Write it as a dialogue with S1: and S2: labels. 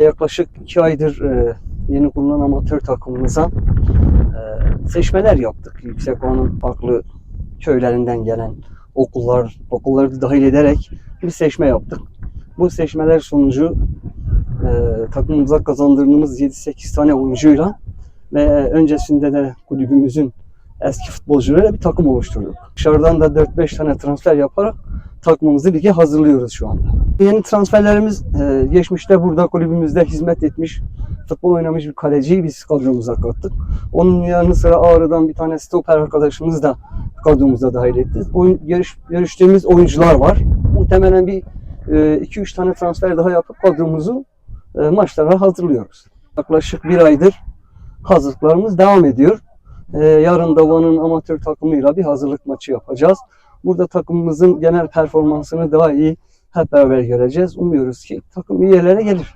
S1: Yaklaşık iki aydır e, yeni kurulan amatör takımımıza e, seçmeler yaptık. Yüksekova'nın farklı köylerinden gelen okullar, okulları da dahil ederek bir seçme yaptık. Bu seçmeler sonucu e, takımımıza kazandırdığımız 7-8 tane oyuncuyla ve öncesinde de kulübümüzün eski futbolcularıyla bir takım oluşturduk. Dışarıdan da 4-5 tane transfer yaparak takımımızı lige hazırlıyoruz şu anda. Yeni transferlerimiz e, geçmişte burada kulübümüzde hizmet etmiş, futbol oynamış bir kaleciyi biz kadromuza kattık. Onun yanı sıra Ağrı'dan bir tane stoper arkadaşımız da kadromuza dahil ettik. Oyun, görüş, görüştüğümüz oyuncular var. Muhtemelen bir 2-3 tane transfer daha yapıp kadromuzu e, maçlara hazırlıyoruz. Yaklaşık bir aydır hazırlıklarımız devam ediyor. E, yarın da Van'ın amatör takımıyla bir hazırlık maçı yapacağız. Burada takımımızın genel performansını daha iyi hep beraber göreceğiz. Umuyoruz ki takım iyi yerlere gelir.